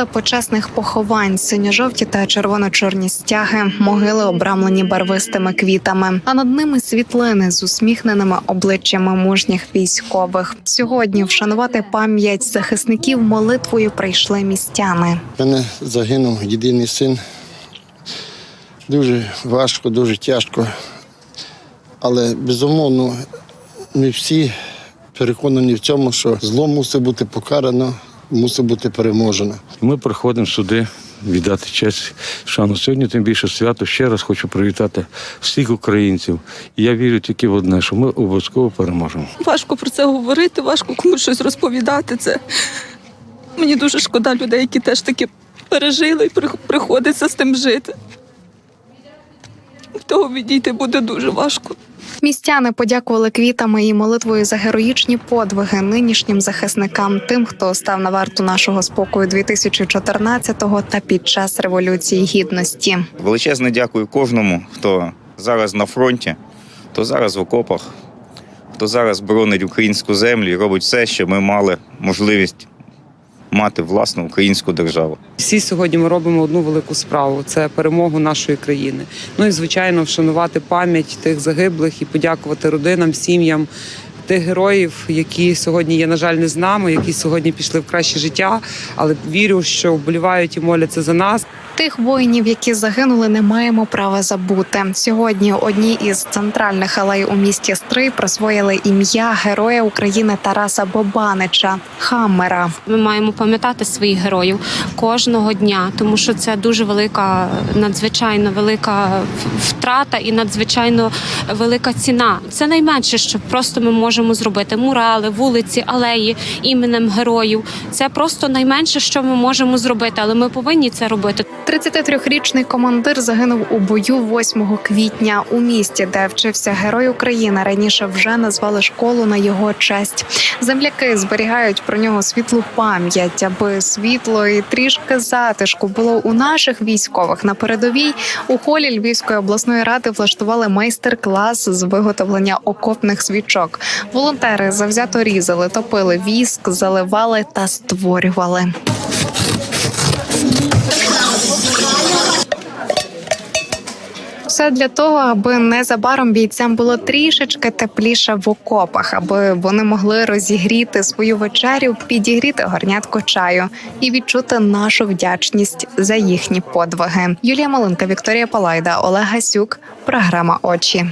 Зали почесних поховань, синьо-жовті та червоно-чорні стяги, могили обрамлені барвистими квітами, а над ними світлини з усміхненими обличчями мужніх військових. Сьогодні вшанувати пам'ять захисників молитвою прийшли містяни. Мене загинув єдиний син. Дуже важко, дуже тяжко. Але безумовно, ми всі переконані в цьому, що зло мусить бути покарано, мусить бути переможено. Ми приходимо сюди віддати честь шану. Сьогодні тим більше свято. Ще раз хочу привітати всіх українців. І я вірю тільки в одне, що ми обов'язково переможемо. Важко про це говорити, важко комусь щось розповідати. Це мені дуже шкода людей, які теж таки пережили і приходиться з тим жити. Того відійти буде дуже важко. Містяни подякували квітами і молитвою за героїчні подвиги нинішнім захисникам, тим, хто став на варту нашого спокою 2014-го та під час революції гідності. Величезне дякую кожному, хто зараз на фронті, хто зараз в окопах, хто зараз боронить українську землю і робить все, щоб ми мали можливість мати власну українську державу. Всі сьогодні ми робимо одну велику справу це перемогу нашої країни. Ну і звичайно, вшанувати пам'ять тих загиблих і подякувати родинам, сім'ям тих героїв, які сьогодні є, на жаль, не з нами, які сьогодні пішли в краще життя. Але вірю, що вболівають і моляться за нас. Тих воїнів, які загинули, не маємо права забути. Сьогодні одній із центральних алей у місті Стрий присвоїли ім'я героя України Тараса Бобанича Хаммера. Ми маємо пам'ятати своїх героїв кожного дня, тому що це дуже велика, надзвичайно велика втрата і надзвичайно велика ціна. Це найменше, що просто ми можемо зробити. Мурали, вулиці, алеї іменем героїв. Це просто найменше, що ми можемо зробити, але ми повинні це робити. 33-річний командир загинув у бою 8 квітня у місті, де вчився герой України. Раніше вже назвали школу на його честь. Земляки зберігають про нього світлу пам'ять, аби світло і трішки затишку було у наших військових на передовій. У холі Львівської обласної ради влаштували майстер-клас з виготовлення окопних свічок. Волонтери завзято різали, топили віск, заливали та створювали. Все для того, аби незабаром бійцям було трішечки тепліше в окопах, аби вони могли розігріти свою вечерю, підігріти горнятко чаю і відчути нашу вдячність за їхні подвиги. Юлія Малинка, Вікторія Палайда, Олег Гасюк. Програма Очі.